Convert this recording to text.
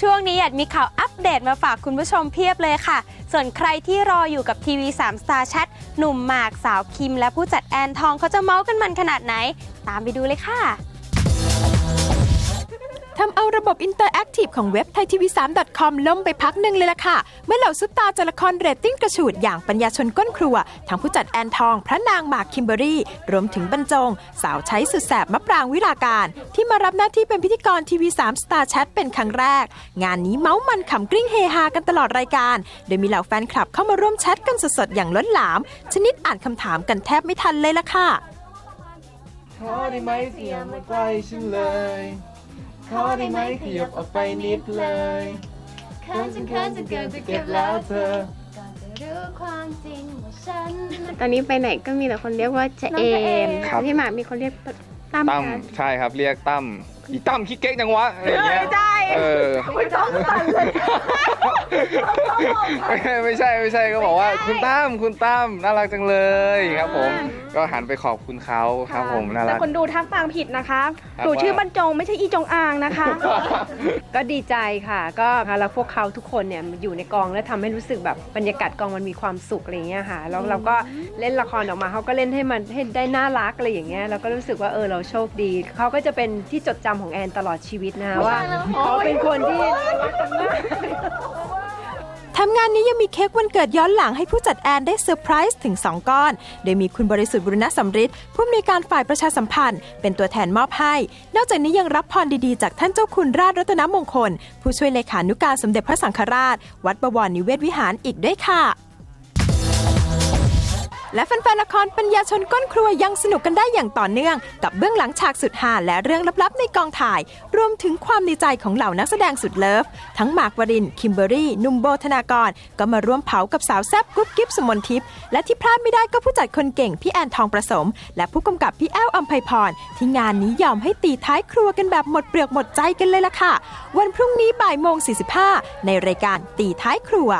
ช่วงนี้อยากมีข่าวอัปเดตมาฝากคุณผู้ชมเพียบเลยค่ะ ส่วนใครที่รออยู่กับทีวี3 Star Chat หนุ่มหมากสาวคิม และผู้จัดแอนทองเขาจะเมาส์กันมันขนาดไหน ตามไปดูเลยค่ะำเอาระบบอินเตอร์แอคทีฟของเว็บไทยทีวี3 com ล่มไปพักหนึ่งเลยล่ะค่ะ เมื่อเหล่าซุปตาจากละครเรตติ้งกระฉูดอย่างปัญญาชนก้นครัว ทั้งผู้จัดแอนทอง พระนางหมากคิมเบอรี่ รวมถึงบรรจง สาวใช้สุดแสบมะปรางวิราการ ที่มารับหน้าที่เป็นพิธีกรทีวี3 Star Chat เป็นครั้งแรก งานนี้เมาส์มันขำกริ้งเฮฮากันตลอดรายการ โดยมีเหล่าแฟนคลับเข้ามาร่วมแชทกันสดๆอย่างล้นหลาม ชนิดอ่านคำถามกันแทบไม่ทันเลยล่ะค่ะขอได้ไหมขยับมาใกล้ฉันเลย ขอได้ไหมขยับออกไปนิดเลยเขินจนเขินจนเกินจะเก็เก็บบแล้แล้ววเธเธออก่อนจะรู้ความจริงว่าฉันตอนนี้ไปไหนก็มีแต่คนเรียกว่าเจเอมครับ พี่หมากมีคนเรียกตั้มตั้มกัน ใช่ครับเรียกตั้ม อีตั้มคิดเก๊กจังวะอะไรอย่างเงี้ยเออ ไม่ต้องตันเลย ไม่ใช่ไม่ใช่ก็บอกว่าคุณตั้มคุณตั้มน่ารักจังเลยครับผมก็หันไปขอบคุณเขาครับผมน่าแต่รักคนดูทักฟังผิดนะคะครับหนูชื่อว่า บรรจงไม่ใช่อีจงอางนะคะ ก็ดีใจค่ะ ก็แล้วพวกเขาทุกคนเนี่ยอยู่ในกองแล้วทำให้รู้สึกแบบบรรยากาศกองมันมีความสุขอะไรอย่างเงี้ยค่ะแล้วเราก็เล่นละครออกมาเขาก็เล่นให้มันให้ได้น่ารักอะไรอย่างเงี้ยเราก็รู้สึกว่าเออเราโชคดีเขาก็จะเป็นที่จดจำของแอนตลอดชีวิตนะคะว่าเขาเป็นคนที่ทำงานนี้ยังมีเค้กวันเกิดย้อนหลังให้ผู้จัดแอนได้เซอร์ไพรส์ถึง 2 ก้อน โดยมีคุณบริสุทธิ์บุรณสำริดผู้อำนวยการฝ่ายประชาสัมพันธ์ เป็นตัวแทนมอบให้ นอกจากนี้ยังรับพรดีๆ จากท่านเจ้าคุณราชรัตนมงคล ผู้ช่วยเลขานุการสมเด็จพระสังฆราช วัดบวรนิเวศวิหารอีกด้วยค่ะ และแฟนๆละครปัญญาชนก้นครัวยังสนุกกันได้อย่างต่อเนื่อง กับเบื้องหลังฉากสุดฮาและเรื่องลับๆในกองถ่าย รวมถึงความในใจของเหล่านักแสดงสุดเลิฟ ทั้งหมากวริน คิมเบอรี่ นุ่มโบธนากร ก็มาร่วมเผากับสาวแซบกุ๊บกิ๊บสมนทิพย์และที่พลาดไม่ได้ก็ผู้จัดคนเก่งพี่แอนทองประสม และผู้กำกับพี่แอ้วอัมไพพรที่งานนี้ยอมให้ตีท้ายครัวกันแบบหมดเปลือกหมดใจกันเลยล่ะค่ะ วันพรุ่งนี้บ่ายโมง45ในรายการตีท้ายครัว